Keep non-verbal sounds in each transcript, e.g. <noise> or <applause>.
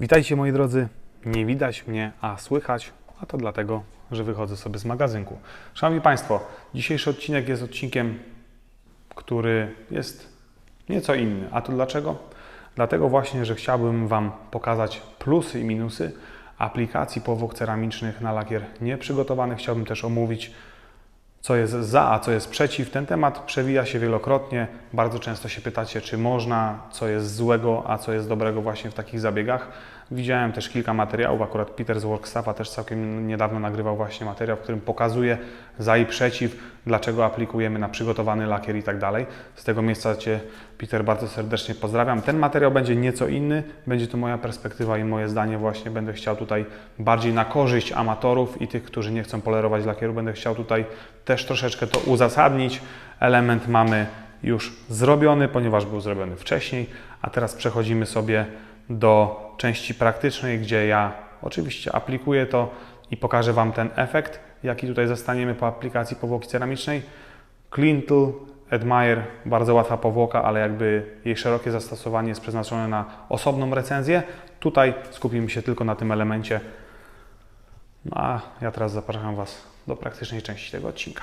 Witajcie moi drodzy. Nie widać mnie, a słychać, a to dlatego, że wychodzę sobie z magazynku. Szanowni Państwo, dzisiejszy odcinek jest odcinkiem, który jest nieco inny. A to dlaczego? Dlatego właśnie, że chciałbym Wam pokazać plusy i minusy aplikacji powłok ceramicznych na lakier nieprzygotowany. Chciałbym też omówić co jest za, a co jest przeciw. Ten temat przewija się wielokrotnie. Bardzo często się pytacie, czy można, co jest złego, a co jest dobrego właśnie w takich zabiegach. Widziałem też kilka materiałów, akurat Peter z Workstaffa też całkiem niedawno nagrywał właśnie materiał, w którym pokazuje za i przeciw, dlaczego aplikujemy na przygotowany lakier i tak dalej. Z tego miejsca Cię, Peter, bardzo serdecznie pozdrawiam. Ten materiał będzie nieco inny, będzie to moja perspektywa i moje zdanie właśnie. Będę chciał tutaj bardziej na korzyść amatorów i tych, którzy nie chcą polerować lakieru. Będę chciał tutaj też troszeczkę to uzasadnić. Element mamy już zrobiony, ponieważ był zrobiony wcześniej, a teraz przechodzimy sobie do części praktycznej, gdzie ja oczywiście aplikuję to i pokażę Wam ten efekt, jaki tutaj zastaniemy po aplikacji powłoki ceramicznej. Clintle Admire, bardzo łatwa powłoka, ale jakby jej szerokie zastosowanie jest przeznaczone na osobną recenzję. Tutaj skupimy się tylko na tym elemencie. No a ja teraz zapraszam Was do praktycznej części tego odcinka.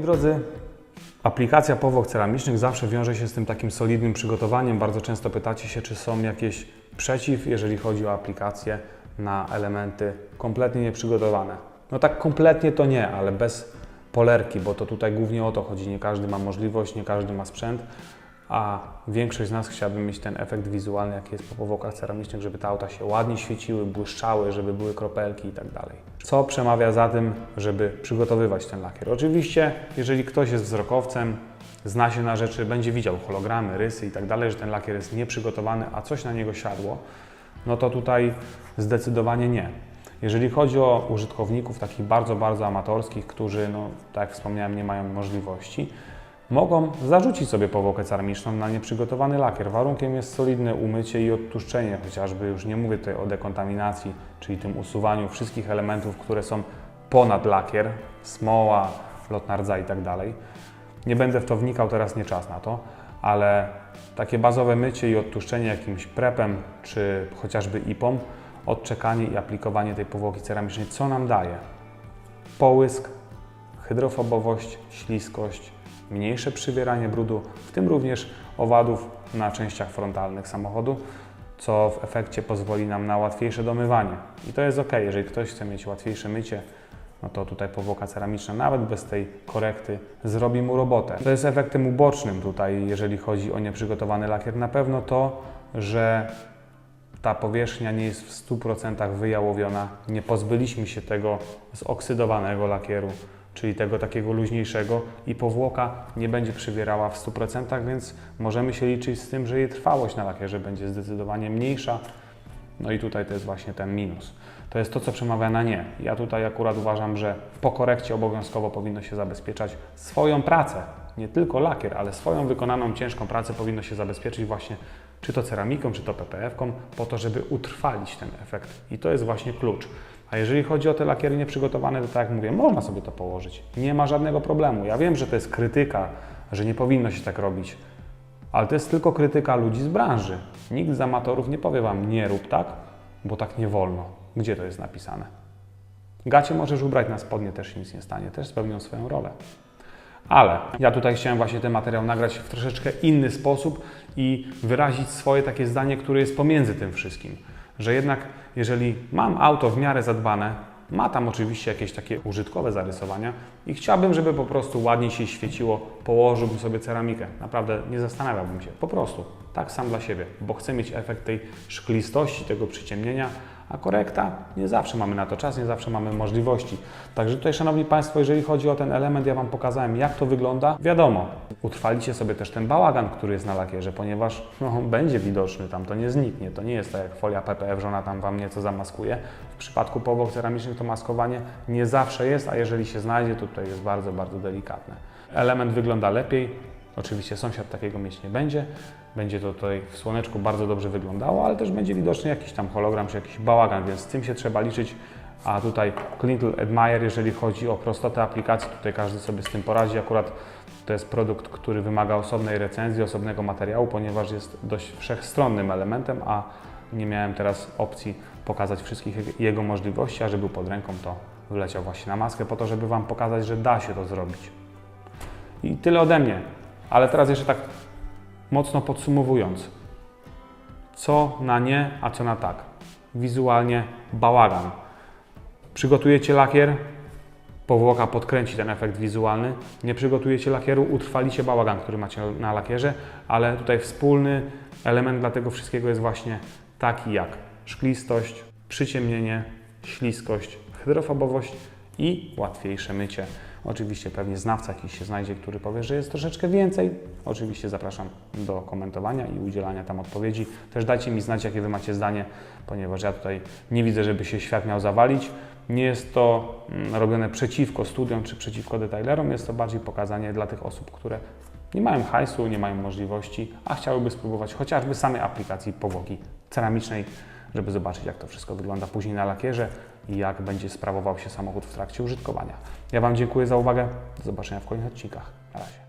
Moi drodzy, aplikacja powłok ceramicznych zawsze wiąże się z tym takim solidnym przygotowaniem. Bardzo często pytacie się, czy są jakieś przeciw, jeżeli chodzi o aplikację na elementy kompletnie nieprzygotowane. No tak kompletnie to nie, ale bez polerki, bo to tutaj głównie o to chodzi. Nie każdy ma możliwość, nie każdy ma sprzęt, a większość z nas chciałaby mieć ten efekt wizualny, jaki jest po powłokach ceramicznych, żeby te auta się ładnie świeciły, błyszczały, żeby były kropelki i tak dalej. Co przemawia za tym, żeby przygotowywać ten lakier? Oczywiście, jeżeli ktoś jest wzrokowcem, zna się na rzeczy, będzie widział hologramy, rysy i tak dalej, że ten lakier jest nieprzygotowany, a coś na niego siadło, no to tutaj zdecydowanie nie. Jeżeli chodzi o użytkowników takich bardzo, bardzo amatorskich, którzy, no, tak jak wspomniałem, nie mają możliwości, mogą zarzucić sobie powłokę ceramiczną na nieprzygotowany lakier. Warunkiem jest solidne umycie i odtłuszczenie, chociażby już nie mówię tutaj o dekontaminacji, czyli tym usuwaniu wszystkich elementów, które są ponad lakier, smoła, lotna rdza i tak. Nie będę w to wnikał, teraz nie czas na to, ale takie bazowe mycie i odtłuszczenie jakimś prepem, czy chociażby IPą, odczekanie i aplikowanie tej powłoki ceramicznej, co nam daje? Połysk, hydrofobowość, śliskość, mniejsze przybieranie brudu, w tym również owadów na częściach frontalnych samochodu, co w efekcie pozwoli nam na łatwiejsze domywanie. I to jest ok, jeżeli ktoś chce mieć łatwiejsze mycie, no to tutaj powłoka ceramiczna, nawet bez tej korekty, zrobi mu robotę. To jest efektem ubocznym tutaj, jeżeli chodzi o nieprzygotowany lakier. Na pewno to, że ta powierzchnia nie jest w 100% wyjałowiona. Nie pozbyliśmy się tego zoksydowanego lakieru, czyli tego takiego luźniejszego i powłoka nie będzie przywierała w 100%, więc możemy się liczyć z tym, że jej trwałość na lakierze będzie zdecydowanie mniejsza. No i tutaj to jest właśnie ten minus. To jest to, co przemawia na nie. Ja tutaj akurat uważam, że po korekcie obowiązkowo powinno się zabezpieczać swoją pracę. Nie tylko lakier, ale swoją wykonaną ciężką pracę powinno się zabezpieczyć właśnie czy to ceramiką, czy to PPF-ką, po to, żeby utrwalić ten efekt. I to jest właśnie klucz. A jeżeli chodzi o te lakiery nieprzygotowane, to tak jak mówię, można sobie to położyć. Nie ma żadnego problemu. Ja wiem, że to jest krytyka, że nie powinno się tak robić. Ale to jest tylko krytyka ludzi z branży. Nikt z amatorów nie powie Wam, nie rób tak, bo tak nie wolno. Gdzie to jest napisane? Gacie możesz ubrać na spodnie, też się nic nie stanie, też spełnią swoją rolę. Ale ja tutaj chciałem właśnie ten materiał nagrać w troszeczkę inny sposób i wyrazić swoje takie zdanie, które jest pomiędzy tym wszystkim. Że jednak, jeżeli mam auto w miarę zadbane, ma tam oczywiście jakieś takie użytkowe zarysowania i chciałbym, żeby po prostu ładniej się świeciło, położyłbym sobie ceramikę. Naprawdę nie zastanawiałbym się, po prostu tak sam dla siebie, bo chcę mieć efekt tej szklistości, tego przyciemnienia, a korekta nie zawsze mamy na to czas, nie zawsze mamy możliwości. Także tutaj, Szanowni Państwo, jeżeli chodzi o ten element, ja Wam pokazałem, jak to wygląda. Wiadomo, utrwalicie sobie też ten bałagan, który jest na lakierze, ponieważ no, <laughs> będzie widoczny, tam to nie zniknie. To nie jest tak jak folia PPF, że ona tam Wam nieco zamaskuje. W przypadku powłok ceramicznych to maskowanie nie zawsze jest, a jeżeli się znajdzie, to tutaj jest bardzo, bardzo delikatne. Element wygląda lepiej, Oczywiście sąsiad takiego mieć nie będzie. Będzie to tutaj w słoneczku bardzo dobrze wyglądało, ale też będzie widoczny jakiś tam hologram czy jakiś bałagan, więc z tym się trzeba liczyć. A tutaj Clinton Admire, jeżeli chodzi o prostotę aplikacji, tutaj każdy sobie z tym poradzi. Akurat to jest produkt, który wymaga osobnej recenzji, osobnego materiału, ponieważ jest dość wszechstronnym elementem, a nie miałem teraz opcji pokazać wszystkich jego możliwości, a że był pod ręką, to wleciał właśnie na maskę po to, żeby Wam pokazać, że da się to zrobić. I tyle ode mnie. Ale teraz jeszcze tak mocno podsumowując. Co na nie, a co na tak. Wizualnie bałagan. Przygotujecie lakier, powłoka podkręci ten efekt wizualny. Nie przygotujecie lakieru, utrwalicie bałagan, który macie na lakierze, ale tutaj wspólny element dla tego wszystkiego jest właśnie taki jak szklistość, przyciemnienie, śliskość, hydrofobowość i łatwiejsze mycie. Oczywiście pewnie znawca jakiś się znajdzie, który powie, że jest troszeczkę więcej. Oczywiście zapraszam do komentowania i udzielania tam odpowiedzi. Też dajcie mi znać, jakie Wy macie zdanie, ponieważ ja tutaj nie widzę, żeby się świat miał zawalić. Nie jest to mm, robione przeciwko studiom czy przeciwko detailerom, jest to bardziej pokazanie dla tych osób, które nie mają hajsu, nie mają możliwości, a chciałyby spróbować chociażby samej aplikacji powłoki ceramicznej, żeby zobaczyć, jak to wszystko wygląda później na lakierze i jak będzie sprawował się samochód w trakcie użytkowania. Ja Wam dziękuję za uwagę. Do zobaczenia w kolejnych odcinkach. Na razie.